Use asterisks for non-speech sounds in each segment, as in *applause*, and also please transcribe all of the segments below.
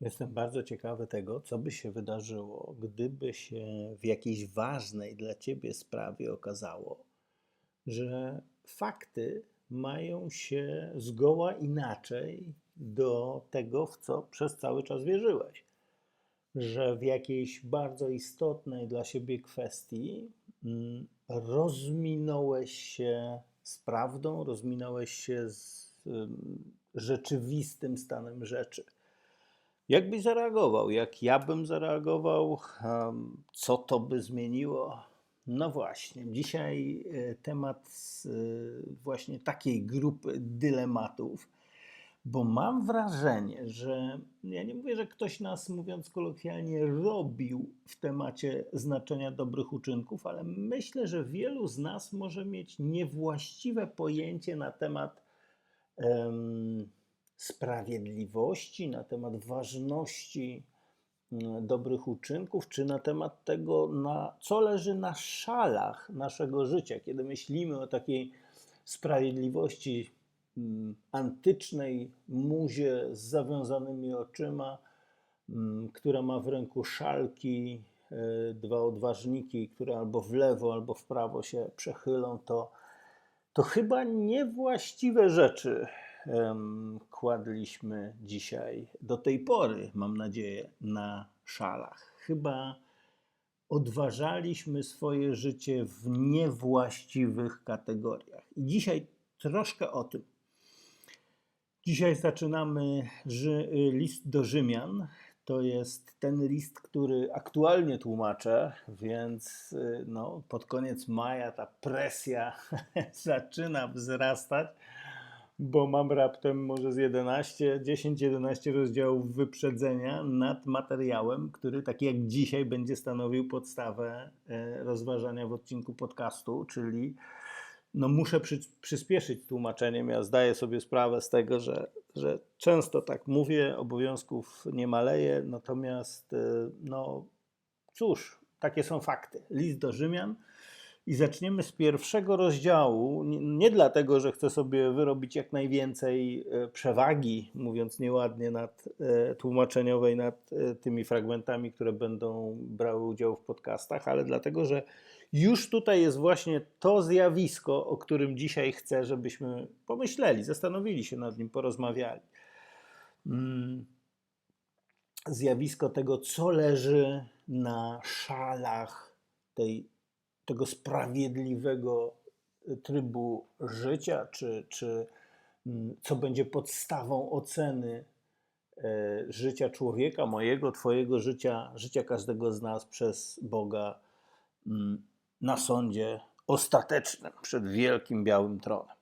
Jestem bardzo ciekawy tego, co by się wydarzyło, gdyby się w jakiejś ważnej dla ciebie sprawie okazało, że fakty mają się zgoła inaczej do tego, w co przez cały czas wierzyłeś. Że w jakiejś bardzo istotnej dla siebie kwestii mm, rozminąłeś się z prawdą, rozminąłeś się z ym, rzeczywistym stanem rzeczy. Jak byś zareagował? Jak ja bym zareagował? Co to by zmieniło? No właśnie, dzisiaj e, temat e, właśnie takiej grupy dylematów, bo mam wrażenie, że ja nie mówię, że ktoś nas, mówiąc kolokwialnie, robił w temacie znaczenia dobrych uczynków, ale myślę, że wielu z nas może mieć niewłaściwe pojęcie na temat em, sprawiedliwości, na temat ważności mm, dobrych uczynków, czy na temat tego, na co leży na szalach naszego życia, kiedy myślimy o takiej sprawiedliwości mm, antycznej muzie z zawiązanymi oczyma, mm, która ma w ręku szalki, e, dwa odważniki, które albo w lewo, albo w prawo się przechylą, to to chyba niewłaściwe rzeczy kładliśmy dzisiaj do tej pory, mam nadzieję, na szalach. Chyba odważaliśmy swoje życie w niewłaściwych kategoriach. I dzisiaj troszkę o tym. Dzisiaj zaczynamy Rzy- list do Rzymian. To jest ten list, który aktualnie tłumaczę, więc y, no, pod koniec maja ta presja *laughs* zaczyna wzrastać, bo mam raptem może z 11, 10-11 rozdziałów wyprzedzenia nad materiałem, który tak jak dzisiaj będzie stanowił podstawę e, rozważania w odcinku podcastu, czyli no muszę przy, przyspieszyć tłumaczeniem. Ja zdaję sobie sprawę z tego, że, że często tak mówię, obowiązków nie maleje, natomiast y, no cóż, takie są fakty. List do Rzymian i zaczniemy z pierwszego rozdziału. Nie, dlatego, że chcę sobie wyrobić jak najwięcej e, przewagi, mówiąc nieładnie, nad e, tłumaczeniowej, nad e, tymi fragmentami, które będą brały udział w podcastach, ale dlatego, że już tutaj jest właśnie to zjawisko, o którym dzisiaj chcę, żebyśmy pomyśleli, zastanowili się nad nim, porozmawiali. Mm, Zjawisko tego, co leży na szalach tej, tego sprawiedliwego trybu życia, czy, czy mm, co będzie podstawą oceny e, życia człowieka, mojego, Twojego życia, życia każdego z nas przez Boga mm, na sądzie ostatecznym przed wielkim białym tronem.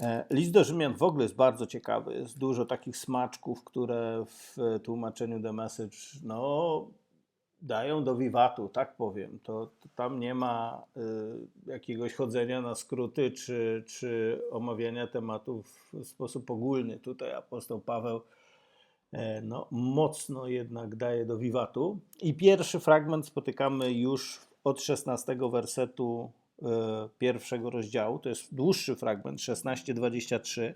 E, List do Rzymian w ogóle jest bardzo ciekawy. Jest dużo takich smaczków, które w tłumaczeniu The Message no, dają do wiwatu, tak powiem. To, to tam nie ma y, jakiegoś chodzenia na skróty czy, czy omawiania tematów w sposób ogólny. Tutaj apostoł Paweł e, no, mocno jednak daje do wiwatu. I pierwszy fragment spotykamy już od 16 wersetu e, pierwszego rozdziału. To jest dłuższy fragment, 16-23.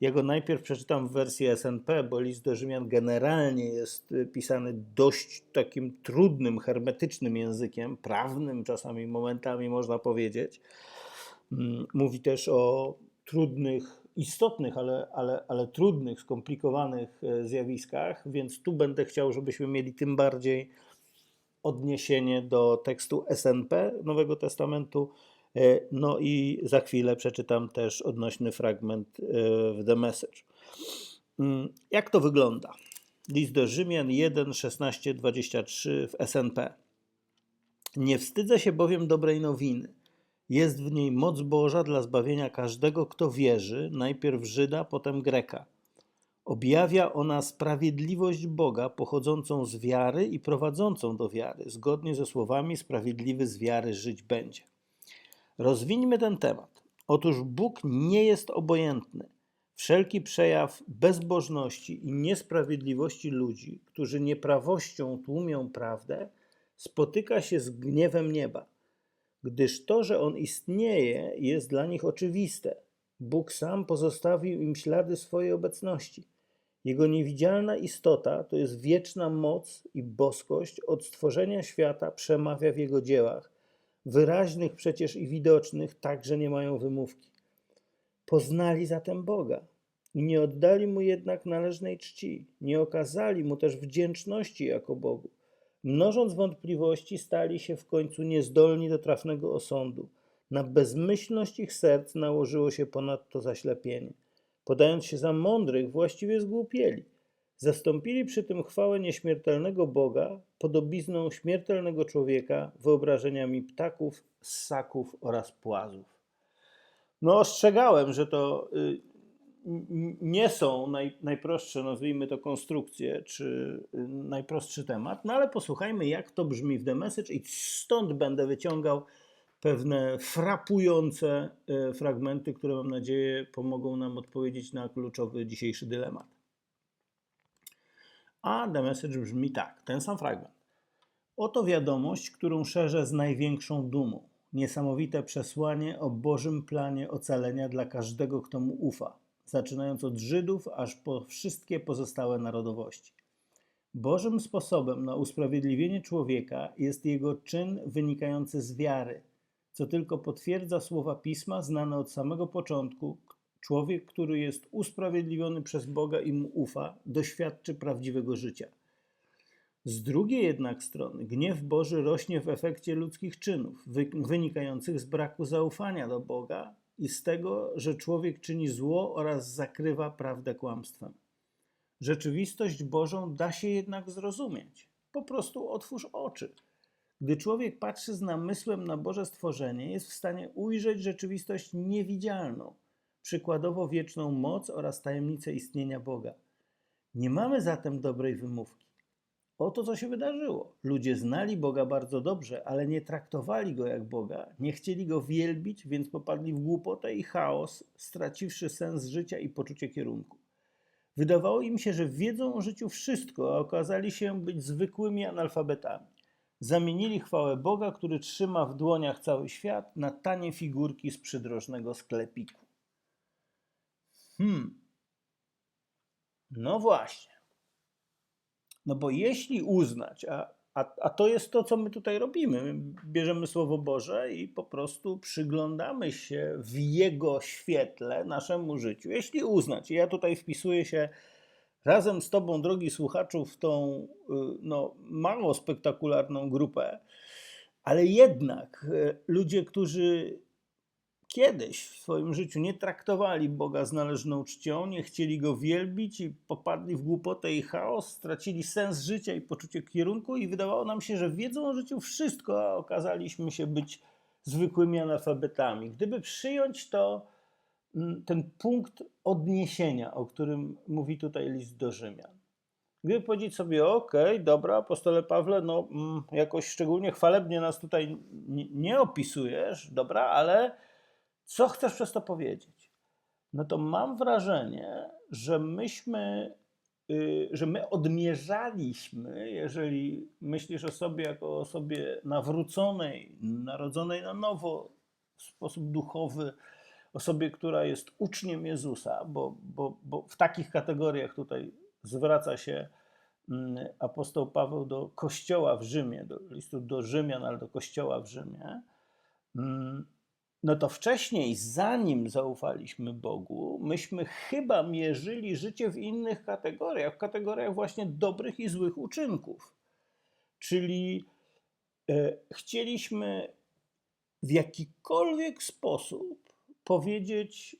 Ja go najpierw przeczytam w wersji SNP, bo list do Rzymian generalnie jest y, pisany dość takim trudnym, hermetycznym językiem, prawnym czasami momentami można powiedzieć. Mm, Mówi też o trudnych, istotnych, ale, ale, ale trudnych, skomplikowanych e, zjawiskach, więc tu będę chciał, żebyśmy mieli tym bardziej odniesienie do tekstu SNP Nowego Testamentu. E, No i za chwilę przeczytam też odnośny fragment e, w The Message. Mm, Jak to wygląda? List do Rzymian 1, 16, 23 w SNP. Nie wstydzę się bowiem dobrej nowiny. Jest w niej moc Boża dla zbawienia każdego, kto wierzy, najpierw Żyda, potem Greka. Objawia ona sprawiedliwość Boga pochodzącą z wiary i prowadzącą do wiary, zgodnie ze słowami sprawiedliwy z wiary żyć będzie. Rozwińmy ten temat. Otóż Bóg nie jest obojętny. Wszelki przejaw bezbożności i niesprawiedliwości ludzi, którzy nieprawością tłumią prawdę, spotyka się z gniewem nieba, gdyż to, że on istnieje, jest dla nich oczywiste. Bóg sam pozostawił im ślady swojej obecności. Jego niewidzialna istota to jest wieczna moc i boskość od stworzenia świata przemawia w jego dziełach, wyraźnych przecież i widocznych, tak że nie mają wymówki. Poznali zatem Boga i nie oddali mu jednak należnej czci, nie okazali mu też wdzięczności jako Bogu. Mnożąc wątpliwości, stali się w końcu niezdolni do trafnego osądu. Na bezmyślność ich serc nałożyło się ponadto zaślepienie. Podając się za mądrych, właściwie zgłupieli. Zastąpili przy tym chwałę nieśmiertelnego Boga podobizną śmiertelnego człowieka, wyobrażeniami ptaków, ssaków oraz płazów. No, ostrzegałem, że to y, nie są naj, najprostsze, nazwijmy to, konstrukcje, czy y, najprostszy temat, no ale posłuchajmy, jak to brzmi w The Message i stąd będę wyciągał pewne frapujące y, fragmenty, które mam nadzieję pomogą nam odpowiedzieć na kluczowy dzisiejszy dylemat. A The Message brzmi tak, ten sam fragment. Oto wiadomość, którą szerzę z największą dumą. Niesamowite przesłanie o Bożym planie ocalenia dla każdego, kto mu ufa, zaczynając od Żydów, aż po wszystkie pozostałe narodowości. Bożym sposobem na usprawiedliwienie człowieka jest jego czyn wynikający z wiary, co tylko potwierdza słowa pisma znane od samego początku. Człowiek, który jest usprawiedliwiony przez Boga i mu ufa, doświadczy prawdziwego życia. Z drugiej jednak strony gniew Boży rośnie w efekcie ludzkich czynów, wy- wynikających z braku zaufania do Boga i z tego, że człowiek czyni zło oraz zakrywa prawdę kłamstwem. Rzeczywistość Bożą da się jednak zrozumieć. Po prostu otwórz oczy. Gdy człowiek patrzy z namysłem na Boże stworzenie, jest w stanie ujrzeć rzeczywistość niewidzialną, przykładowo wieczną moc oraz tajemnicę istnienia Boga. Nie mamy zatem dobrej wymówki. Oto co się wydarzyło. Ludzie znali Boga bardzo dobrze, ale nie traktowali go jak Boga, nie chcieli go wielbić, więc popadli w głupotę i chaos, straciwszy sens życia i poczucie kierunku. Wydawało im się, że wiedzą o życiu wszystko, a okazali się być zwykłymi analfabetami. Zamienili chwałę Boga, który trzyma w dłoniach cały świat, na tanie figurki z przydrożnego sklepiku. Hmm. No właśnie. No bo jeśli uznać, a, a, a to jest to, co my tutaj robimy, my bierzemy Słowo Boże i po prostu przyglądamy się w Jego świetle naszemu życiu. Jeśli uznać, ja tutaj wpisuję się razem z Tobą, drogi słuchaczu, w tą y, no, mało spektakularną grupę, ale jednak y, ludzie, którzy kiedyś w swoim życiu nie traktowali Boga z należną czcią, nie chcieli go wielbić i popadli w głupotę i chaos, stracili sens życia i poczucie kierunku, i wydawało nam się, że wiedzą o życiu wszystko, a okazaliśmy się być zwykłymi analfabetami. Gdyby przyjąć to, mm, ten punkt odniesienia, o którym mówi tutaj list do Rzymian. Gdyby powiedzieć sobie, okej, dobra, apostole Pawle, no mm, jakoś szczególnie chwalebnie nas tutaj nie opisujesz, dobra, ale co chcesz przez to powiedzieć? No to mam wrażenie, że myśmy, y, że my odmierzaliśmy, jeżeli myślisz o sobie jako o osobie nawróconej, narodzonej na nowo w sposób duchowy, osobie, która jest uczniem Jezusa, bo, bo, bo w takich kategoriach tutaj zwraca się mm, apostoł Paweł do kościoła w Rzymie, do listu do Rzymian, ale do kościoła w Rzymie. No to wcześniej, zanim zaufaliśmy Bogu, myśmy chyba mierzyli życie w innych kategoriach, w kategoriach właśnie dobrych i złych uczynków. Czyli e, chcieliśmy w jakikolwiek sposób powiedzieć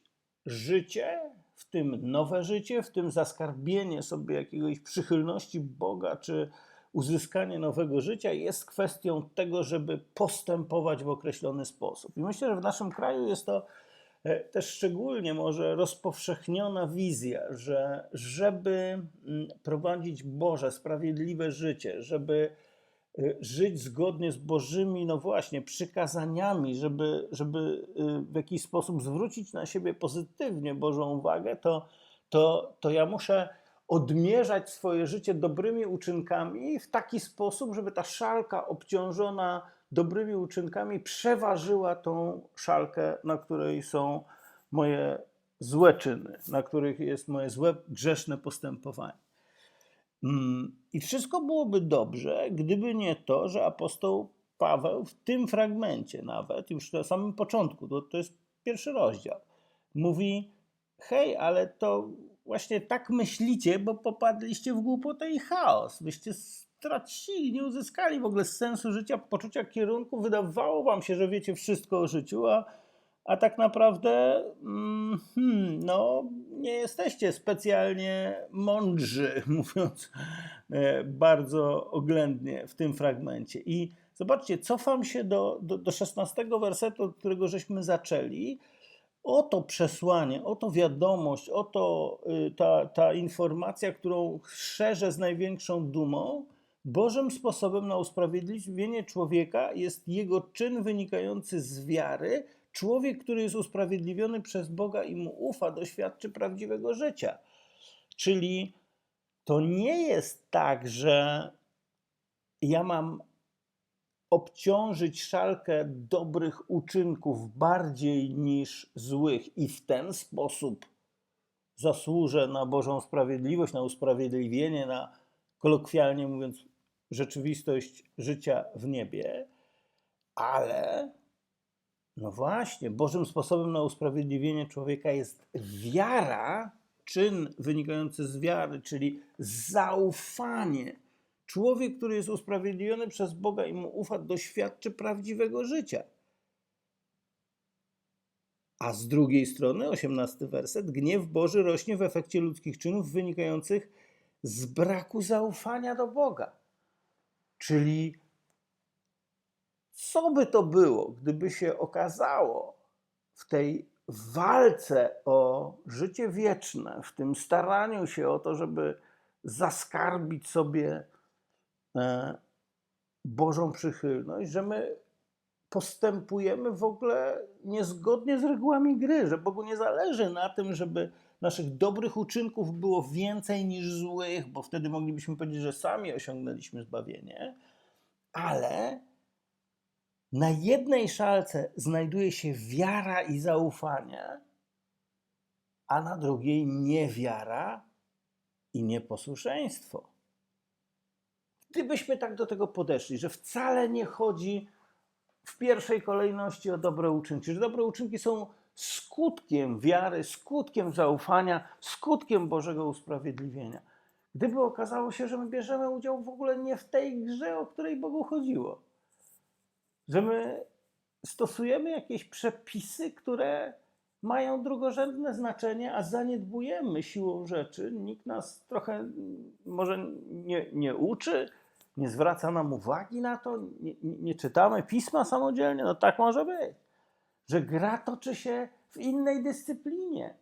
życie, w tym nowe życie, w tym zaskarbienie sobie jakiegoś przychylności Boga, czy uzyskanie nowego życia jest kwestią tego, żeby postępować w określony sposób. I myślę, że w naszym kraju jest to e, też szczególnie może rozpowszechniona wizja, że żeby mm, prowadzić Boże, sprawiedliwe życie, żeby e, żyć zgodnie z Bożymi, no właśnie, przykazaniami, żeby, żeby e, w jakiś sposób zwrócić na siebie pozytywnie Bożą uwagę, to, to, to ja muszę odmierzać swoje życie dobrymi uczynkami w taki sposób, żeby ta szalka obciążona dobrymi uczynkami przeważyła tą szalkę, na której są moje złe czyny, na których jest moje złe, grzeszne postępowanie. Mm, I wszystko byłoby dobrze, gdyby nie to, że apostoł Paweł w tym fragmencie nawet, już na samym początku, to, to jest pierwszy rozdział, mówi: Hej, ale to właśnie tak myślicie, bo popadliście w głupotę i chaos. Wyście stracili, nie uzyskali w ogóle sensu życia, poczucia kierunku. Wydawało wam się, że wiecie wszystko o życiu, a, a tak naprawdę mm, hmm, no, nie jesteście specjalnie mądrzy, *laughs* mówiąc e, bardzo oględnie w tym fragmencie. I zobaczcie, cofam się do, do, do 16 wersetu, od którego żeśmy zaczęli. Oto przesłanie, oto wiadomość, oto y, ta, ta informacja, którą szerzę z największą dumą. Bożym sposobem na usprawiedliwienie człowieka jest jego czyn wynikający z wiary. Człowiek, który jest usprawiedliwiony przez Boga i mu ufa, doświadczy prawdziwego życia. Czyli to nie jest tak, że ja mam obciążyć szalkę dobrych uczynków bardziej niż złych i w ten sposób zasłużę na Bożą sprawiedliwość, na usprawiedliwienie, na kolokwialnie mówiąc, rzeczywistość życia w niebie, ale no właśnie, Bożym sposobem na usprawiedliwienie człowieka jest wiara, czyn wynikający z wiary, czyli zaufanie Człowiek, który jest usprawiedliwiony przez Boga i mu ufa, doświadczy prawdziwego życia. A z drugiej strony, osiemnasty werset, gniew Boży rośnie w efekcie ludzkich czynów wynikających z braku zaufania do Boga. Czyli co by to było, gdyby się okazało w tej walce o życie wieczne, w tym staraniu się o to, żeby zaskarbić sobie Bożą przychylność, że my postępujemy w ogóle niezgodnie z regułami gry, że Bogu nie zależy na tym, żeby naszych dobrych uczynków było więcej niż złych, bo wtedy moglibyśmy powiedzieć, że sami osiągnęliśmy zbawienie, ale na jednej szalce znajduje się wiara i zaufanie, a na drugiej niewiara i nieposłuszeństwo. Gdybyśmy tak do tego podeszli, że wcale nie chodzi w pierwszej kolejności o dobre uczynki, że dobre uczynki są skutkiem wiary, skutkiem zaufania, skutkiem Bożego usprawiedliwienia. Gdyby okazało się, że my bierzemy udział w ogóle nie w tej grze, o której Bogu chodziło, że my stosujemy jakieś przepisy, które mają drugorzędne znaczenie, a zaniedbujemy siłą rzeczy. Nikt nas trochę może nie, nie uczy, nie zwraca nam uwagi na to, nie, nie, czytamy pisma samodzielnie. No tak może być, że gra toczy się w innej dyscyplinie.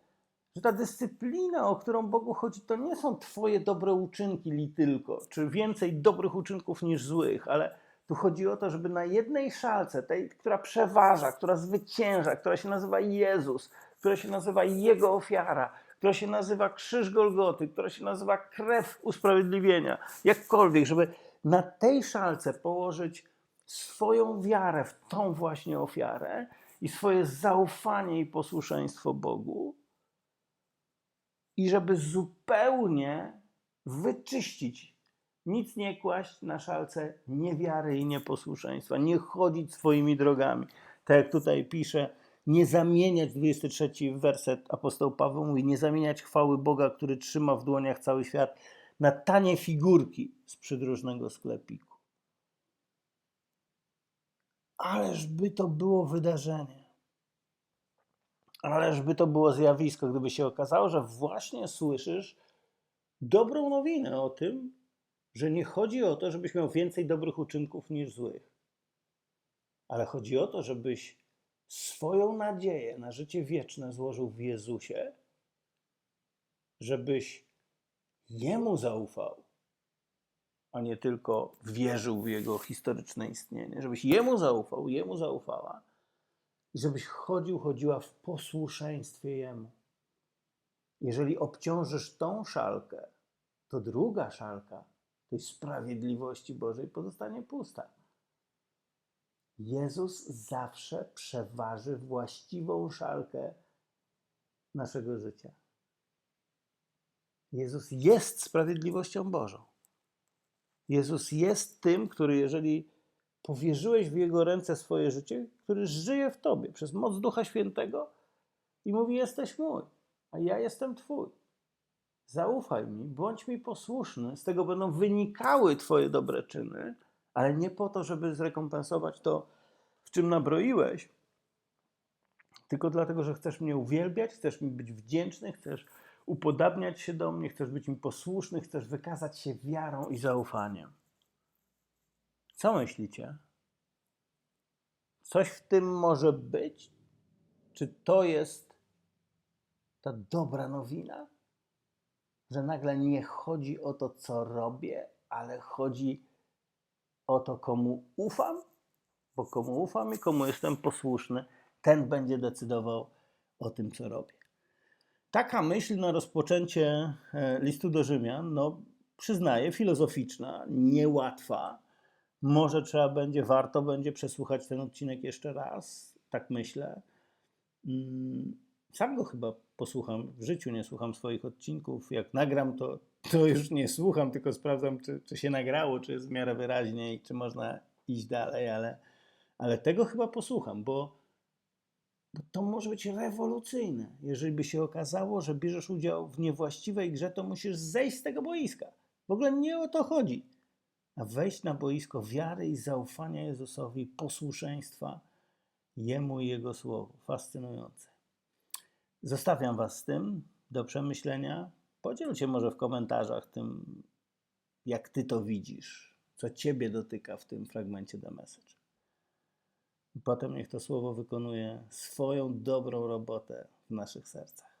Że ta dyscyplina, o którą Bogu chodzi, to nie są Twoje dobre uczynki li tylko, czy więcej dobrych uczynków niż złych, ale tu chodzi o to, żeby na jednej szalce, tej, która przeważa, która zwycięża, która się nazywa Jezus, która się nazywa Jego ofiara, która się nazywa Krzyż Golgoty, która się nazywa krew usprawiedliwienia, jakkolwiek, żeby na tej szalce położyć swoją wiarę w tą właśnie ofiarę i swoje zaufanie i posłuszeństwo Bogu, i żeby zupełnie wyczyścić nic nie kłaść na szalce niewiary i nieposłuszeństwa, nie chodzić swoimi drogami. Tak jak tutaj pisze, nie zamieniać, 23 werset apostoł Paweł mówi, nie zamieniać chwały Boga, który trzyma w dłoniach cały świat, na tanie figurki z przydrożnego sklepiku. Ależ by to było wydarzenie. Ależ by to było zjawisko, gdyby się okazało, że właśnie słyszysz dobrą nowinę o tym, że nie chodzi o to, żebyś miał więcej dobrych uczynków niż złych, ale chodzi o to, żebyś swoją nadzieję na życie wieczne złożył w Jezusie, żebyś Jemu zaufał, a nie tylko wierzył w Jego historyczne istnienie, żebyś Jemu zaufał, Jemu zaufała i żebyś chodził, chodziła w posłuszeństwie Jemu. Jeżeli obciążysz tą szalkę, to druga szalka tej sprawiedliwości Bożej pozostanie pusta. Jezus zawsze przeważy właściwą szalkę naszego życia. Jezus jest sprawiedliwością Bożą. Jezus jest tym, który, jeżeli powierzyłeś w Jego ręce swoje życie, który żyje w Tobie przez moc Ducha Świętego i mówi: Jesteś mój, a ja jestem Twój. Zaufaj mi, bądź mi posłuszny, z tego będą wynikały Twoje dobre czyny, ale nie po to, żeby zrekompensować to, w czym nabroiłeś, tylko dlatego, że chcesz mnie uwielbiać, chcesz mi być wdzięczny, chcesz upodabniać się do mnie, chcesz być mi posłuszny, chcesz wykazać się wiarą i zaufaniem. Co myślicie? Coś w tym może być? Czy to jest ta dobra nowina? Że nagle nie chodzi o to, co robię, ale chodzi o to, komu ufam? Bo komu ufam i komu jestem posłuszny, ten będzie decydował o tym, co robię. Taka myśl na rozpoczęcie e, listu do Rzymian, no przyznaję, filozoficzna, niełatwa. Może trzeba będzie, warto będzie przesłuchać ten odcinek jeszcze raz, tak myślę. Mm, Sam go chyba posłucham. W życiu nie słucham swoich odcinków. Jak nagram, to, to już nie słucham, tylko sprawdzam, czy, czy się nagrało, czy jest w miarę wyraźnie i czy można iść dalej, ale, ale tego chyba posłucham, bo bo to może być rewolucyjne. Jeżeli by się okazało, że bierzesz udział w niewłaściwej grze, to musisz zejść z tego boiska. W ogóle nie o to chodzi. A wejść na boisko wiary i zaufania Jezusowi, posłuszeństwa Jemu i Jego Słowu. Fascynujące. Zostawiam Was z tym do przemyślenia. Podzielcie może w komentarzach tym, jak Ty to widzisz, co Ciebie dotyka w tym fragmencie The Message. Potem niech to słowo wykonuje swoją dobrą robotę w naszych sercach.